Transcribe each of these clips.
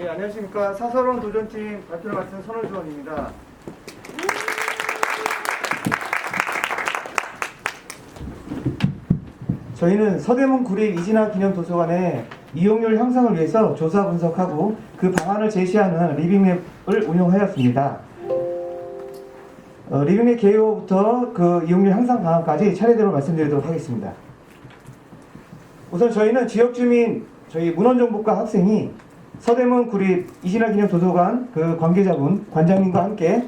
예, 안녕하십니까. 사설원 도전팀 발표를 맡은 선월주원입니다. 저희는 서대문 구립 이진아 기념 도서관의 이용률 향상을 위해서 조사 분석하고 그 방안을 제시하는 리빙랩을 운영하였습니다. 어, 리빙랩 개요부터 그 이용률 향상 방안까지 차례대로 말씀드리도록 하겠습니다. 우선 저희는 지역 주민, 저희 문헌정보과 학생이 서대문 구립 이진아 기념 도서관 그 관계자분, 관장님과 함께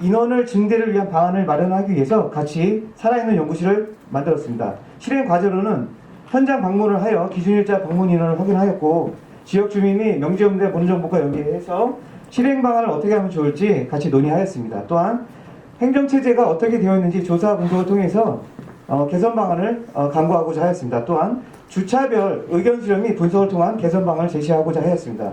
인원을 증대를 위한 방안을 마련하기 위해서 같이 살아있는 연구실을 만들었습니다. 실행 과제로는 현장 방문을 하여 기준일자 방문 인원을 확인하였고 지역 주민이 명지연대 문헌정보과 연계해서 실행 방안을 어떻게 하면 좋을지 같이 논의하였습니다. 또한 행정체제가 어떻게 되어 있는지 조사 분석을 통해서 어, 개선 방안을 어, 강구하고자 하였습니다. 또한 주차별 의견 수렴 및 분석을 통한 개선 방안을 제시하고자 하였습니다.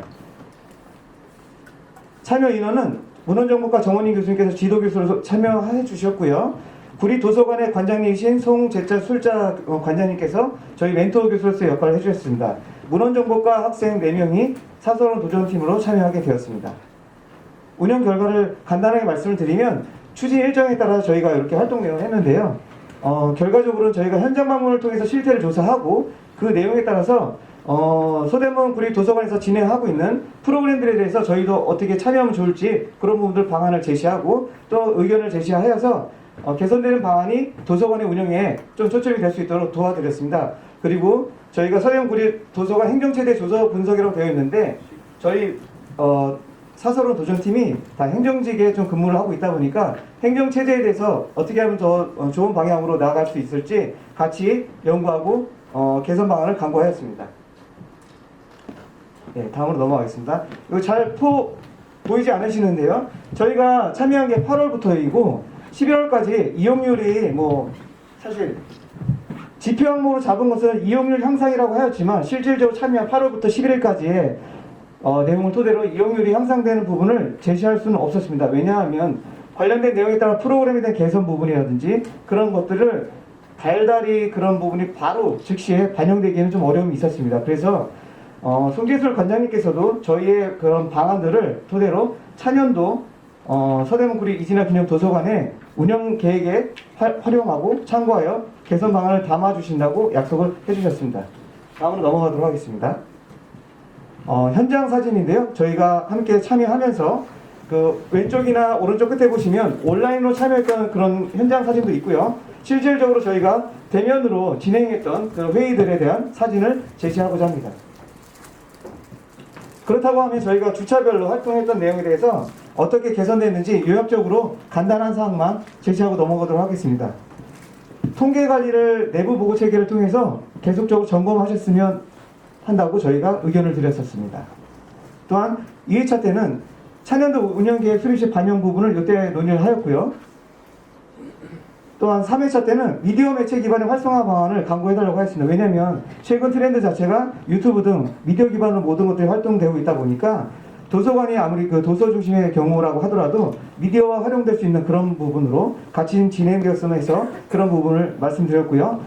참여 인원은 문헌정보과 정원희 교수님께서 지도 교수로 참여해 주셨고요. 구리 도서관의 관장님이신 송재자 술자 어, 관장님께서 저희 멘토 교수로서의 역할을 해주셨습니다. 문헌정보과 학생 4명이 사설원 도전팀으로 참여하게 되었습니다. 운영 결과를 간단하게 말씀을 드리면 추진 일정에 따라 저희가 이렇게 활동 내용을 했는데요. 어, 결과적으로는 저희가 현장 방문을 통해서 실태를 조사하고 그 내용에 따라서 어, 소대문 구립 도서관에서 진행하고 있는 프로그램들에 대해서 저희도 어떻게 참여하면 좋을지 그런 부분들 방안을 제시하고 또 의견을 제시하여서 어, 개선되는 방안이 도서관의 운영에 좀 초점이 될 수 있도록 도와드렸습니다. 그리고 저희가 서대문 구립 도서관 행정체대 조사 분석이라고 되어 있는데 저희 어, 사설원 도전팀이 다 행정직에 좀 근무를 하고 있다 보니까 행정 체제에 대해서 어떻게 하면 더 어, 좋은 방향으로 나아갈 수 있을지 같이 연구하고 어, 개선 방안을 강구하였습니다. 네, 다음으로 넘어가겠습니다. 이거 잘 포, 보이지 않으시는데요. 저희가 참여한 게 8월부터이고 11월까지 이용률이 뭐 사실 지표 항목으로 잡은 것은 이용률 향상이라고 하였지만 실질적으로 참여한 8월부터 11일까지의 어, 내용을 토대로 이용률이 향상되는 부분을 제시할 수는 없었습니다. 왜냐하면 관련된 내용에 따라 프로그램에 대한 개선 부분이라든지 그런 것들을 달달이 그런 부분이 바로 즉시에 반영되기에는 좀 어려움이 있었습니다. 그래서 어, 송재술 관장님께서도 저희의 그런 방안들을 토대로 차년도 어, 서대문구리 이진아 기념 도서관의 운영 계획에 활, 활용하고 참고하여 개선 방안을 담아주신다고 약속을 해주셨습니다. 다음으로 넘어가도록 하겠습니다. 어, 현장 사진인데요. 저희가 함께 참여하면서 그 왼쪽이나 오른쪽 끝에 보시면 온라인으로 참여했던 그런 현장 사진도 있고요. 실질적으로 저희가 대면으로 진행했던 그 회의들에 대한 사진을 제시하고자 합니다. 그렇다고 하면 저희가 주차별로 활동했던 내용에 대해서 어떻게 개선됐는지 요약적으로 간단한 사항만 제시하고 넘어가도록 하겠습니다. 통계 관리를 내부 보고 체계를 통해서 계속적으로 점검하셨으면 한다고 저희가 의견을 드렸었습니다. 또한 2회차 때는 차년도 운영계획 수립시 반영 부분을 이때 논의를 하였고요. 또한 3회차 때는 미디어 매체 기반의 활성화 방안을 강구해달라고 하였습니다. 왜냐하면 최근 트렌드 자체가 유튜브 등 미디어 기반으로 모든 것들이 활동되고 있다 보니까 도서관이 아무리 그 도서 중심의 경우라고 하더라도 미디어와 활용될 수 있는 그런 부분으로 같이 진행되었으면 해서 그런 부분을 말씀드렸고요.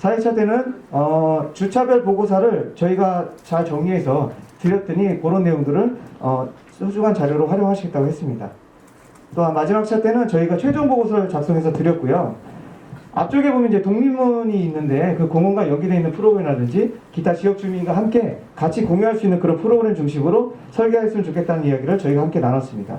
4회차 때는 어, 주차별 보고서를 저희가 잘 정리해서 드렸더니 그런 내용들을 어, 소중한 자료로 활용하시겠다고 했습니다. 또한 마지막 차 때는 저희가 최종 보고서를 작성해서 드렸고요. 앞쪽에 보면 이제 독립문이 있는데 그 공원과 연계되어 있는 프로그램이라든지 기타 지역 주민과 함께 같이 공유할 수 있는 그런 프로그램 중심으로 설계했으면 좋겠다는 이야기를 저희가 함께 나눴습니다.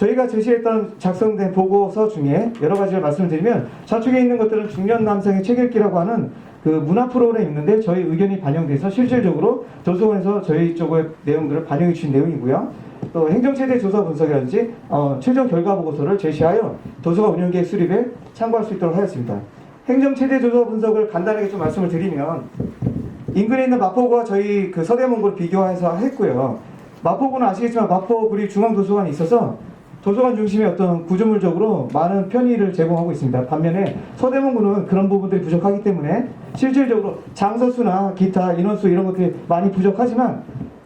저희가 제시했던 작성된 보고서 중에 여러 가지를 말씀드리면 좌측에 있는 것들은 중년 남성의 책 읽기라고 하는 그 문화 프로그램이 있는데 저희 의견이 반영돼서 실질적으로 도서관에서 저희 쪽의 내용들을 반영해 주신 내용이고요. 또 행정체제 조사 분석이라든지 어, 최종 결과 보고서를 제시하여 도서관 운영계획 수립에 참고할 수 있도록 하였습니다. 행정체제 조사 분석을 간단하게 좀 말씀을 드리면 인근에 있는 마포구와 저희 그 서대문구를 비교해서 했고요. 마포구는 아시겠지만 마포구리 중앙도서관이 있어서 도서관 중심의 어떤 구조물적으로 많은 편의를 제공하고 있습니다. 반면에 서대문구는 그런 부분들이 부족하기 때문에 실질적으로 장소 수나 기타 인원수 이런 것들이 많이 부족하지만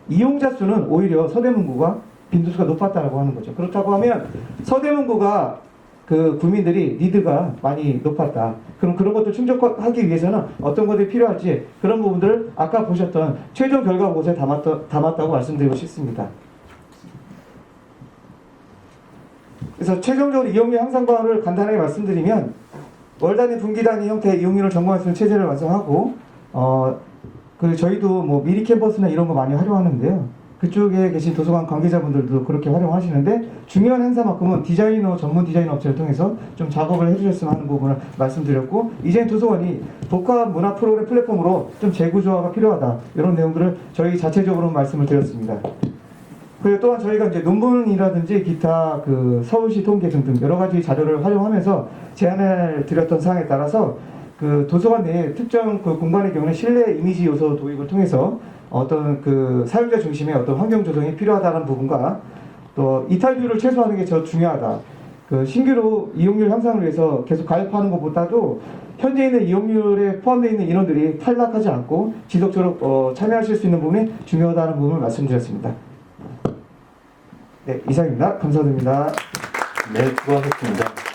이용자 수는 오히려 서대문구가 빈도수가 높았다고 하는 거죠. 그렇다고 하면 서대문구가 그 구민들이 니드가 많이 높았다. 그럼 그런 것들 충족하기 위해서는 어떤 것들이 필요할지 그런 부분들을 아까 보셨던 최종 결과 보고서에 담았다, 담았다고 말씀드리고 싶습니다. 그래서 최종적으로 이용률 향상방안을 간단하게 말씀드리면 월 단위, 분기 단위 형태의 이용률을 점검할 수 있는 체제를 완성하고 어, 그 저희도 뭐 미리 캠퍼스나 이런 거 많이 활용하는데요. 그쪽에 계신 도서관 관계자분들도 그렇게 활용하시는데 중요한 행사만큼은 디자이너 전문 디자인 업체를 통해서 좀 작업을 해주셨으면 하는 부분을 말씀드렸고 이제는 도서관이 복합 문화 프로그램 플랫폼으로 좀 재구조화가 필요하다 이런 내용들을 저희 자체적으로 말씀을 드렸습니다. 그리고 또한 저희가 이제 논문이라든지 기타 그 서울시 통계 등등 여러 가지 자료를 활용하면서 제안을 드렸던 사항에 따라서 그 도서관 내에 특정 그 공간의 경우는 실내 이미지 요소 도입을 통해서 어떤 그 사용자 중심의 어떤 환경 조성이 필요하다는 부분과 또 이탈률을 최소화하는 게더 중요하다. 그 신규로 이용률 향상을 위해서 계속 가입하는 것보다도 현재 있는 이용률에 포함되어 있는 인원들이 탈락하지 않고 지속적으로 어, 참여하실 수 있는 부분이 중요하다는 부분을 말씀드렸습니다. 네, 이상입니다. 감사드립니다. 네, 수고하셨습니다.